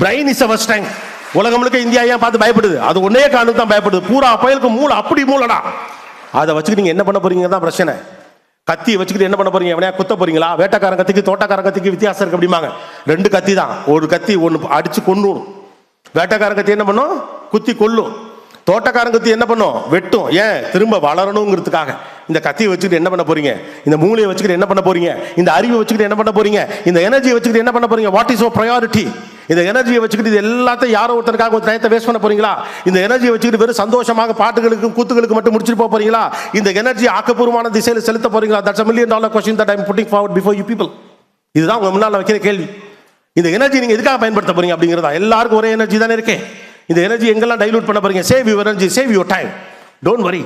Brain is our strength உலகம் முழுக்க India ஏன் பார்த்து பயப்படுது? அது ஒன்னே காரணம் தான் பயப்படுது. பூரா பயலுக்கு மூளை அப்படி மூளைடா. அதை வச்சுக்கிட்டு நீங்கள் என்ன பண்ண போறீங்க தான் பிரச்சனை. கத்தி வச்சுக்கிட்டு என்ன பண்ண போறீங்க? எவனையா குத்த போறீங்களா? வேட்டக்காரன் கத்திக்கு தோட்டக்காரன் கத்திக்கு வித்தியாசம் இருக்கு அப்படிம்பாங்க. ரெண்டு கத்தி தான். ஒரு கத்தி ஒன்று அடிச்சு கொண்டு வேட்டக்காரன் கத்தி என்ன பண்ணும்? குத்தி கொல்லும். தோட்டக்காரன் கத்தி என்ன பண்ணும்? வெட்டும். ஏன்? திரும்ப வளரணுங்கிறதுக்காக. இந்த கத்தியை வச்சுக்கிட்டு என்ன பண்ண போறீங்க? இந்த மூளையை வச்சுக்கிட்டு என்ன பண்ண போறீங்க? இந்த அறிவை வச்சுக்கிட்டு என்ன பண்ண போறீங்க? இந்த எனர்ஜியை வச்சுக்கிட்டு என்ன பண்ண போறீங்க? வாட் இஸ் ஓ ப்ரையாரிட்டி இந்த எனர்ஜியை வச்சுக்கிட்டு இது எல்லாத்தையும் யாரோ ஒருத்தருக்காக ஒரு டயத்தை வேஸ்ட் பண்ண போறீங்களா? இந்த எனர்ஜியை வச்சுக்கிட்டு வெறும் சந்தோஷமாக பாட்டுகளுக்கும் கூத்துகளுக்கு மட்டும் முடிச்சுட்டு போக போறீங்களா? இந்த எனர்ஜி ஆக்கப்பூர்வமான திசையில் செலுத்த போறீங்களா? That's million dollar question that I'm putting forward before you people இதுதான் உங்க முன்னால் வைக்கிற கேள்வி. இந்த எனர்ஜி நீங்க எதுக்காக பயன்படுத்த போறீங்க அப்படிங்கிறதா? எல்லாருக்கும் ஒரே எனர்ஜி தானே இருக்கே. இந்த எனர்ஜி எங்கெல்லாம் டைலூட் பண்ண போறீங்க? Save you energy save you time don't worry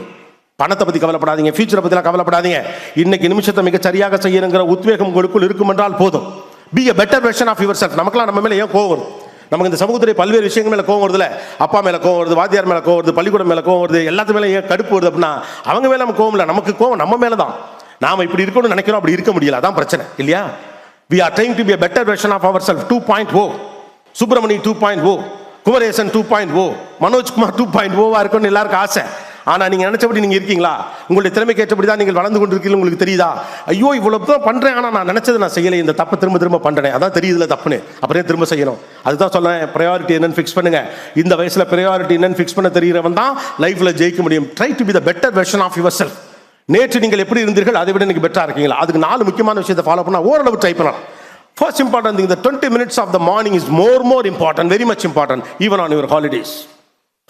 பணத்தை பத்தி கவலைப்படாதீங்க. ஃபியூச்சரை பத்திலாம் கவலைப்படாதீங்க. இன்னைக்கு நிமிஷத்தை மிக சரியாக செய்யணுங்கிற உத்வேகம் உங்களுக்குள் இருக்கும் என்றால் போதும். Be a better version of yourself நமக்குலாம் நம்ம மேலே ஏன் கோவம் வரும் நமக்கு இந்த சமூகத்துடைய பல்வேறு விஷயங்கள் மேலே கோவம் வருதுல அப்பா மேலே கோவம் வருது வாத்தியார் மேலே கோவம் வருது பள்ளிக்கூடம் மேலே கோவம் வருது எல்லாத்து மேலே ஏன் கடுப்பு வருது அப்படின்னா அவங்க மேலே நம்ம கோவம் இல்லை. நமக்கு கோவம் நம்ம மேலே தான். நாம் இப்படி இருக்கணும்னு நினைக்கிறோம் அப்படி இருக்க முடியல. அதான் பிரச்சனை. இல்லையா? We are trying to be a better version of our self two point O Subramani two point O Kumaresan two point O Manojkumar two point ஓவா இருக்கணும்னு எல்லாருக்கும் ஆசை. ஆனால் நீங்கள் நினச்சபடி நீங்கள் இருக்கீங்களா? உங்களுடைய திறமைக்கு ஏற்றபடி தான் நீங்கள் வளர்ந்து கொண்டிருக்கீங்க உங்களுக்கு தெரியுதா? ஐயோ இவ்வளோ தான் பண்ணுறேன் ஆனால் நான் நினச்சது நான் செய்யலை. இந்த தப்பை திரும்ப திரும்ப பண்ணுறேன் அதான் தெரியுதுல தப்புன்னு. அப்புறம் திரும்ப செய்யணும்? அதுதான் சொல்றேன். ப்ரையாரிட்டி என்னன்னு ஃபிக்ஸ் பண்ணுங்கள் இந்த வயசில் ப்ரையாரிட்டி என்னன்னு ஃபிக்ஸ் பண்ண தெரிகிறவன் தான் லைஃப்பில் ஜெயிக்க முடியும். Try to be the better version of yourself நேற்று நீங்கள் எப்படி இருந்தீர்கள்? அதை விட இன்னைக்கு பெட்டரா இருக்கீங்களா? அதுக்கு நாலு முக்கியமான விஷயத்தை ஃபாலோ பண்ணால் ஓரளவு ட்ரை பண்ணலாம். First important thing the 20 minutes of the morning is more more important very much important even on your holidays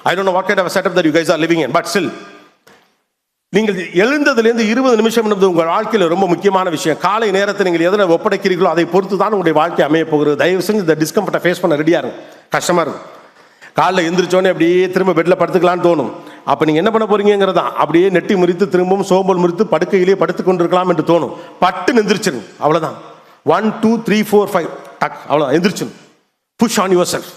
I don't what what kind setup that you guys are living in but still நீங்கள் எழுந்ததுலேருந்து இருபது நிமிஷம் என்பது உங்கள் வாழ்க்கையில் ரொம்ப முக்கியமான விஷயம். காலை நேரத்தை நீங்கள் எதில் ஒப்படைக்கிறீர்களோ அதை பொறுத்து தான் உங்களுடைய வாழ்க்கை அமைய போகிறது. தயவு செஞ்சு இந்த டிஸ்கம்ஃபர்ட்டை ஃபேஸ் பண்ண ரெடியாக இருக்கும் கஷ்டமாக இருக்கும் காலைல எந்திரிச்சோன்னே அப்படியே திரும்ப பெட்டில் படுத்துக்கலான்னு தோணும். அப்போ நீங்கள் என்ன பண்ண போறீங்கிறதான் அப்படியே நெட்டி முறித்து திரும்பவும் சோம்பல் முறித்து படுக்கையிலேயே படுத்து கொண்டிருக்கலாம் என்று தோணும். பட்டு எந்திரிச்சிருங்க. அவ்வளோதான் one two three four five டக். அவ்வளோதான் எந்திரிச்சிடும் புஷ் ஆன் யுவர் செல்ஃப்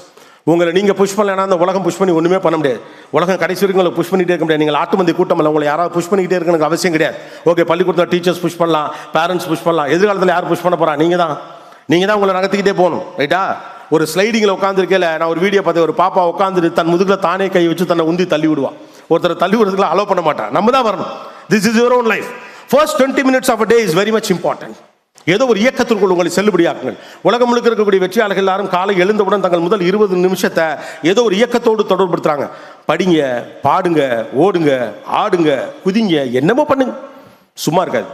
உங்களை நீங்கள் புஷ் பண்ணலைன்னா அந்த உலகம் புஷ் பண்ணி ஒன்றுமே பண்ண முடியாது. உலகம் கடைசி வரைக்கும் உங்களை புஷ் பண்ணிகிட்டே இருக்க முடியாது. நீங்கள் ஆட்டு மந்தி கூட்டம் இல்லை. உங்களை யாராவது புஷ் பண்ணிக்கிட்டே இருக்கணுங்க அவசியம் கிடையாது. ஓகே பள்ளிக்கூடத்தில் டீச்சர்ஸ் புஷ் பண்ணலாம் பேரண்ட்ஸ் புஷ் பண்ணலாம். எதிர்காலத்தில் யார் புஷ் பண்ண போகிறா நீங்கள் தான். நீங்கள் தான் உங்களை நகர்த்திக்கிட்டே போகணும். ரைட்டா ஒரு ஸ்லைடிங்கில் உட்காந்துருக்கேல நான் ஒரு வீடியோ பார்த்தேன். ஒரு பாப்பா உட்காந்துட்டு தன் முதுகில் தானே கை வச்சு தன்னை உந்தி தள்ளி விடுவான் ஒருத்தரை தள்ளி விடுறதுக்குலாம் அலோவ் பண்ண மாட்டான் நம்ம தான் வரணும். This is your own life first twenty minutes of a day is very much important ஏதோ ஒரு இயக்கத்திற்குள் உங்களை செல்லுபடியாக்குங்கள். உலகம் முழுக்க இருக்கக்கூடிய வெற்றியாளர்கள் எல்லாரும் காலை எழுந்தவுடன் தங்கள் முதல் இருபது நிமிஷத்தை ஏதோ ஒரு இயக்கத்தோடு தொடர்படுத்துறாங்க படிங்க பாடுங்க ஓடுங்க ஆடுங்க குதிங்க என்னமோ பண்ணுங்க. சும்மா இருக்காது.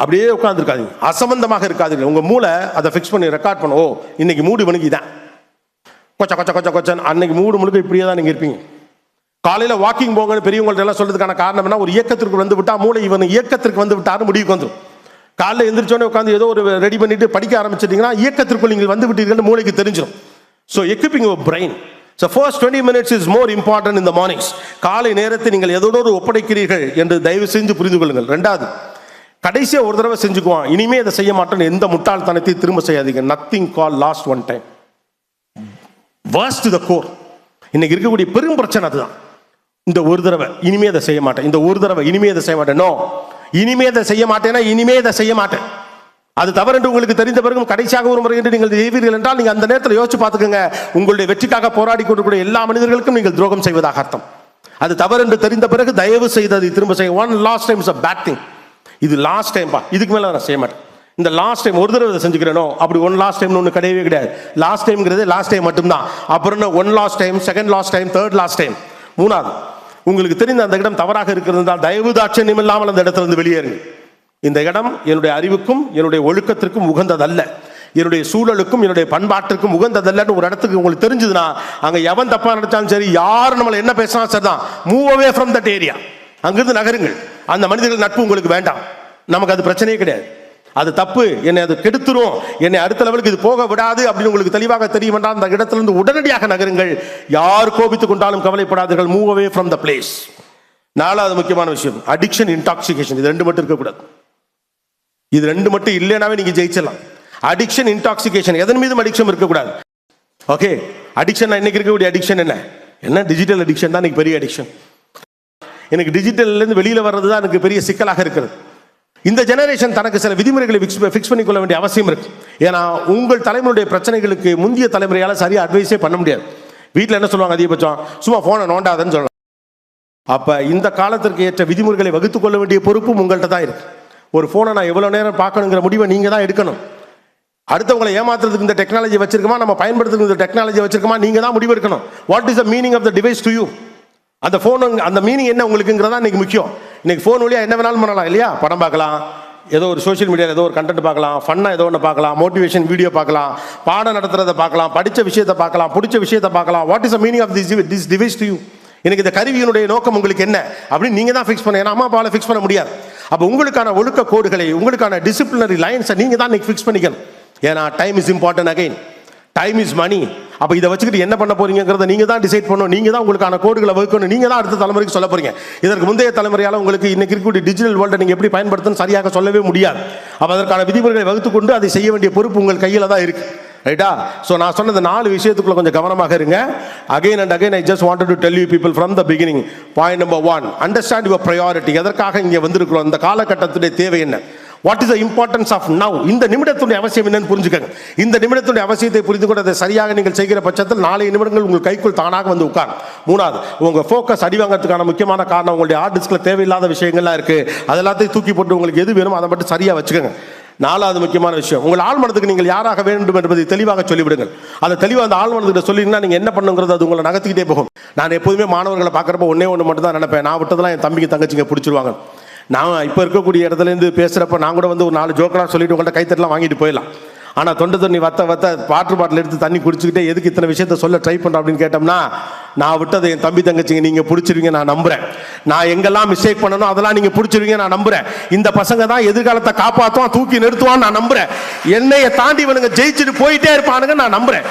அப்படியே உட்காந்துருக்காதீங்க அசம்பந்தமாக இருக்காதுங்க. உங்கள் மூளை அதை ஃபிக்ஸ் பண்ணி ரெக்கார்ட் பண்ண. ஓ இன்னைக்கு மூடு மணிக்கு தான் கொச்ச கொச்ச கொச்ச கொச்சன் அன்னைக்கு மூடு முழுக்க இப்படியே தான் நீங்கள் இருப்பீங்க. காலையில் வாக்கிங் போங்கன்னு பெரியவங்கள்ட்ட எல்லாம் சொல்றதுக்கான காரணம் என்ன? ஒரு இயக்கத்திற்கு வந்து விட்டா மூளை இவன் இயக்கத்திற்கு வந்து விட்டாரு முடிவுக்கு வந்துடும் காலைல எந்திரிச்சோடனே உட்காந்து ஏதோ ஒரு ரெடி பண்ணிட்டு படிக்க ஆரம்பிச்சிட்டிங்கன்னா இயக்கத்திற்குள் நீங்கள் வந்து விட்டீர்கள் மூளைக்கு தெரிஞ்சிடும் so equipping your brain so first twenty minutes is more important இந்த மார்னிங்ஸ் காலை நேரத்தை நீங்கள் எதோடு ஒப்படைக்கிறீர்கள் என்று தயவு செஞ்சு புரிந்து கொள்ளுங்கள். ரெண்டாவது கடைசியாக ஒரு தடவை செஞ்சுக்குவான். இனிமே இதை செய்ய மாட்டேன்னு எந்த முட்டாள்தனத்தையும் திரும்ப செய்யாதீங்க. Nothing call last one time worst the core இன்னைக்கு இருக்கக்கூடிய பெரும் பிரச்சனை அதுதான். இந்த ஒரு தடவை இனிமே அதை செய்ய மாட்டேன். இந்த ஒரு தடவை இனிமே அதை செய்ய மாட்டேன். நோ இனிமே இதை செய்ய மாட்டேன்னா இனிமே இதை செய்ய மாட்டேன். அது தவறு என்று உங்களுக்கு தெரிந்த பிறகும் கடைசியாக ஒரு முறை என்று நீங்கள் செய்வீர்கள் என்றால் நீங்கள் அந்த நேரத்தில் யோசிச்சு பார்த்துக்கோங்க. உங்களுடைய வெற்றிக்காக போராடி கொண்டிருக்கிற எல்லா மனிதர்களுக்கும் நீங்கள் துரோகம் செய்வதாக அர்த்தம். அது தவறு என்று தெரிந்த பிறகு தயவு செய்து அதை திரும்ப செய்ய. One last time is a bad thing இது லாஸ்ட் டைம் பா. இதுக்கு மேலே நான் செய்ய மாட்டேன். இந்த லாஸ்ட் டைம் ஒரு தடவை இதை செஞ்சுக்கிறேனோ? அப்படி ஒன் லாஸ்ட் டைம்னு ஒன்று கிடையவே கிடையாது. லாஸ்ட் டைம்ங்கிறது லாஸ்ட் டைம் மட்டும்தான். அப்புறம் one last time second last time third last time மூணாவது. உங்களுக்கு தெரிந்த அந்த இடம் தவறாக இருக்கிறதால் தயவு தாட்சண்யம் இல்லாமல் அந்த இடத்துல இருந்து வெளியேறுங்க. இந்த இடம் என்னுடைய அறிவுக்கும் என்னுடைய ஒழுக்கத்திற்கும் உகந்ததல்ல. என்னுடைய சூழலுக்கும் என்னுடைய பண்பாட்டிற்கும் உகந்ததல்லன்னு ஒரு இடத்துக்கு உங்களுக்கு தெரிஞ்சதுன்னா அங்கே எவன் தப்பாக நினைச்சாலும் சரி யார் நம்மளை என்ன பேசினாலும் சரிதான். Move away from that area அங்கிருந்து நகருங்கள். அந்த மனிதர்கள் நட்பு உங்களுக்கு வேண்டாம். நமக்கு அது பிரச்சனையே கிடையாது. அது தப்பு. என்னை அது கெடுத்துரும். என்னை அடுத்த லெவலுக்கு இது போக விடாது அப்படின்னு உங்களுக்கு தெளிவாக தெரியும் என்றால் அந்த இடத்திலிருந்து உடனடியாக நகருங்கள். யார் கோபித்துக் கொண்டாலும் கவலைப்படாதீர்கள். Move away from the place நாலாவது முக்கியமான விஷயம். அடிக்ஷன் இன்டாக்சிகேஷன் இது ரெண்டு மட்டும் இருக்கக்கூடாது. இது ரெண்டு மட்டும் இல்லைனாவே நீங்க ஜெயிச்சிடலாம். அடிக்ஷன் இன்டாக்சிகேஷன் எதன் மீதும் அடிக்ஷன் இருக்கக்கூடாது. ஓகே அடிக்ஷன் இன்னைக்கு இருக்கக்கூடிய அடிக்ஷன் என்ன? என்ன? டிஜிட்டல் அடிக்ஷன் தான். இன்னைக்கு பெரிய அடிக்ஷன் எனக்கு டிஜிட்டல்ல இருந்து வெளியில வர்றது தான் எனக்கு பெரிய சிக்கலாக இருக்கிறது. இந்த ஜெனரேஷன் தனக்கு சில விதிமுறைகளை ஃபிக்ஸ் ஃபிக்ஸ் பண்ணிக்கொள்ள வேண்டிய அவசியம் இருக்கு. ஏன்னா உங்கள் தலைமுறையுடைய பிரச்சனைகளுக்கு முந்தைய தலைமுறையால் சரியாக அட்வைஸே பண்ண முடியாது. வீட்டில் என்ன சொல்லுவாங்க அதிகபட்சம்? சும்மா ஃபோனை நோண்டாதன்னு சொல்லலாம் அப்போ இந்த காலத்திற்கு ஏற்ற விதிமுறைகளை வகுத்துக்கொள்ள வேண்டிய பொறுப்பும் உங்கள்கிட்ட தான் இருக்கு. ஒரு ஃபோனை நான் எவ்வளோ நேரம் பார்க்கணுங்கிற முடிவை நீங்கள் தான் எடுக்கணும். அடுத்தவங்களை ஏமாத்துறதுக்கு இந்த டெக்னாலஜி வச்சிருக்கோமா? நம்ம பயன்படுத்துறதுக்கு இந்த டெக்னாலஜி வச்சிருக்கோமா? நீங்கள் தான் முடிவு எடுக்கணும். What is the meaning of the device to you அந்த ஃபோனு அந்த மீனிங் என்ன உங்களுக்குங்கிறதா இன்னைக்கு முக்கியம். இன்னைக்கு ஃபோன் வழியாக என்ன வேணாலும் பண்ணலாம் இல்லையா? படம் பார்க்கலாம் ஏதோ ஒரு சோஷியல் மீடியாவில் ஏதோ ஒரு கண்டென்ட் பார்க்கலாம் ஃபன்னாக ஏதோ ஒன்று பார்க்கலாம் மோட்டிவேஷன் வீடியோ பார்க்கலாம் பாடம் நடத்துறதை பார்க்கலாம் படித்த விஷயத்தை பார்க்கலாம் பிடிச்ச விஷயத்தை பார்க்கலாம். What is the meaning of this this device to you எனக்கு இந்த கருவியினுடைய நோக்கம் உங்களுக்கு என்ன? அப்படின்னு நீங்கள் தான் ஃபிக்ஸ் பண்ண ஏன்னா அம்மா அப்பாவில் ஃபிக்ஸ் பண்ண முடியாது. அப்போ உங்களுக்கான ஒழுக்க கோடுகளை உங்களுக்கான டிசிப்ளினரி லைன்ஸை நீங்கள் தான் இன்னைக்கு ஃபிக்ஸ் பண்ணிக்கணும். ஏன்னா time is important again time is money அப்போ இதை வச்சுக்கிட்டு என்ன பண்ண போறீங்கிறத நீங்க தான் டிசைட் பண்ணணும். நீங்க தான் உங்களுக்கான கோடுகளை வகுக்கணும். நீங்க தான் அடுத்த தலைமுறைக்கு சொல்ல போறீங்க. இதற்கு முந்தைய தலைமுறையால் உங்களுக்கு இன்னைக்கு இருக்கக்கூடிய டிஜிட்டல் வேர்ல்டை நீங்க எப்படி பயன்படுத்தணும் சரியாக சொல்லவே முடியாது. அப்போ அதற்கான விதிமுறைகளை வகுத்து கொண்டு அதை செய்ய வேண்டிய பொறுப்பு உங்கள் கையில் தான் இருக்கு. ரைட்டா ஸோ நான் சொன்ன இந்த நாலு விஷயத்துக்குள்ள கொஞ்சம் கவனமாக இருங்க. Again and again I just wanted to tell you people from the beginning point number one understand your priority எதற்காக இங்கே வந்திருக்கிறோம்? இந்த காலகட்டத்துடைய தேவை என்ன? What is the importance of now இந்த நிமிடத்துடைய அவசியம் என்னன்னு புரிஞ்சுக்கங்க. இந்த நிமிடத்துடைய அவசியத்தை புரிந்து கொண்டு அதை சரியாக நீங்கள் செய்கிற பட்சத்தில் நாளைய நிமிடங்கள் உங்கள் கைக்குள் தானாக வந்து உட்கார் மூணாவது உங்கள் ஃபோக்கஸ் அடிவாங்கிறதுக்கான முக்கியமான காரணம் உங்களுடைய ஹார்ட் டிஸ்கில் தேவையில்லாத விஷயங்கள்லாம் இருக்குது அது எல்லாத்தையும் தூக்கி போட்டு உங்களுக்கு எது வேணுமோ அதை மட்டும் சரியாக வச்சுக்கோங்க. நாலாவது முக்கியமான விஷயம் உங்கள் ஆழ்மனத்துக்கு நீங்கள் யாராக வேண்டும் என்பதை தெளிவாக சொல்லிவிடுங்கள். அதை தெளிவாக அந்த ஆழ்மனத்துக்கிட்ட சொல்லிங்கன்னா நீங்கள் என்ன பண்ணுங்கிறது அது உங்களை நகர்த்திக்கிட்டே போகும். நான் எப்போதுமே மாணவர்களை பார்க்குறப்ப ஒன்றே ஒன்று மட்டும் தான் நினைப்பேன். நான் விட்டதெல்லாம் என் தம்பிக்கு தங்கச்சிங்க பிடிச்சிருவாங்க. நான் இப்போ இருக்கக்கூடிய இடத்துலேருந்து பேசுகிறப்ப நான் கூட வந்து ஒரு நாலு ஜோக்கெல்லாம் சொல்லிட்டு உங்கள்கிட்ட கைத்தட்டலாம் வாங்கிட்டு போயிடலாம். ஆனால் தொண்டை தண்ணி வத்த வத்த வாட்டர் பாட்டில் எடுத்து தண்ணி குடிச்சுக்கிட்டே எதுக்கு இத்தனை விஷயத்த சொல்ல ட்ரை பண்ணுறோம் அப்படின்னு கேட்டோம்னா நான் விட்டதை என் தம்பி தங்கச்சிங்க நீங்கள் பிடிச்சிருவீங்க நான் நம்புகிறேன் நான் எங்கெல்லாம் மிஸ்டேக் பண்ணணும் அதெல்லாம் நீங்கள் பிடிச்சிருவீங்க நான் நம்புகிறேன் இந்த பசங்க தான் எதிர்காலத்தை காப்பாற்றுவான் தூக்கி நிறுத்துவான்னு நான் நம்புகிறேன் என்னையை தாண்டி இவனுங்க ஜெயிச்சுட்டு போயிட்டே இருப்பானுங்க நான் நம்புகிறேன்